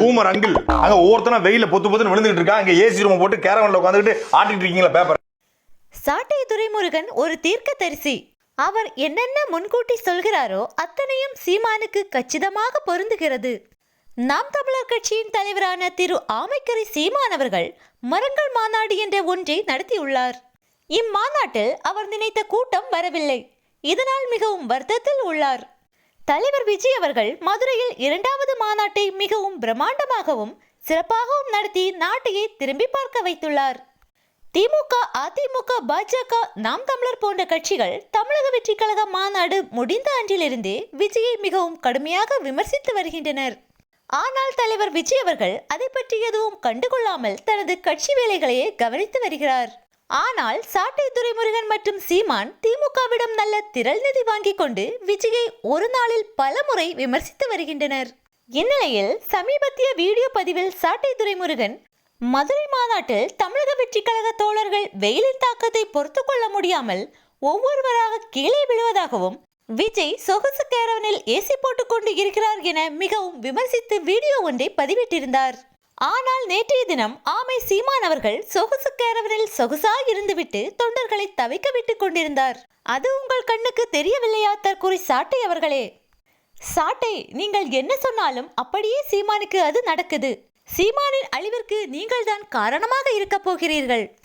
Boomer uncle அங்க ஒவ்வொருத்தனா வெயில பொத்து பொத்துன்னு விழுந்துட்டு இருக்கா. அங்க ஏசி ரூம் போட்டு கேரவன்ல உட்காந்துட்டு ஆட்டிட்டு இருக்கீங்களா பேப்பர் சாட்டை துரைமுருகன் ஒரு தீர்க்கதரிசி. அவர் என்னென்ன முன்கூட்டி சொல்கிறாரோ அத்தனையும் சீமானுக்கு கச்சிதமாக பொருந்துகிறது. நாம் தமிழர் கட்சியின் தலைவரான திரு ஆமைக்கரை சீமான் அவர்கள் மரங்கள் மாநாடு என்ற ஒன்றை நடத்தியுள்ளார். இம்மாநாட்டில் அவர் நினைத்த கூட்டம் வரவில்லை. இதனால் மிகவும் வருத்தத்தில் உள்ளார். தலைவர் விஜய் அவர்கள் மதுரையில் இரண்டாவது மாநாட்டை மிகவும் பிரம்மாண்டமாகவும் சிறப்பாகவும் நடத்தி நாட்டையே திரும்பி பார்க்க வைத்துள்ளார். திமுக அதிமுக பாஜக நாம் தமிழர் போன்ற கட்சிகள் தமிழக வெற்றி கழக மாநாடு முடிந்த அன்றிலிருந்தே விஜயை மிகவும் கடுமையாக விமர்சித்து வருகின்றனர். ஆனால் தலைவர் விஜய் அவர்கள் அதை பற்றி எதுவும் கண்டுகொள்ளாமல் தனது கட்சி வேலைகளையே கவனித்து வருகிறார். ஆனால் சாட்டை துரைமுருகன் மற்றும் சீமான் திமுகவிடம் நல்ல திரள் நிதி வாங்கி கொண்டு விஜயை ஒரு நாளில் பலமுறை விமர்சித்து வருகின்றனர். இந்நிலையில் சமீபத்திய வீடியோ பதிவில் சாட்டை துரைமுருகன் மதுரை மாநாட்டில் தமிழக வெற்றி கழக தோழர்கள் வெயிலின் தாக்கத்தை பொறுத்து கொள்ள முடியாமல் ஒவ்வொருவராக கீழே விழுவதாகவும் விஜய் சொகுசு கேரவனில் ஏசி போட்டுக்கொண்டு இருக்கிறார் என மிகவும் விமர்சித்து வீடியோ ஒன்றை பதிவிட்டிருந்தார். ஆனால் நேற்றைய தினம் ஆமை சீமான் அவர்கள் சொகுசு கேரவரில் சொகுசா இருந்துவிட்டு தொண்டர்களை தவிக்க விட்டுக் கொண்டிருந்தார். அது உங்கள் கண்ணுக்கு தெரியவில்லையா தற்கூறி சாட்டை அவர்களே? சாட்டை நீங்கள் என்ன சொன்னாலும் அப்படியே சீமானுக்கு அது நடக்குது. சீமானின் அழிவிற்கு நீங்கள்தான் காரணமாக இருக்கப் போகிறீர்கள்.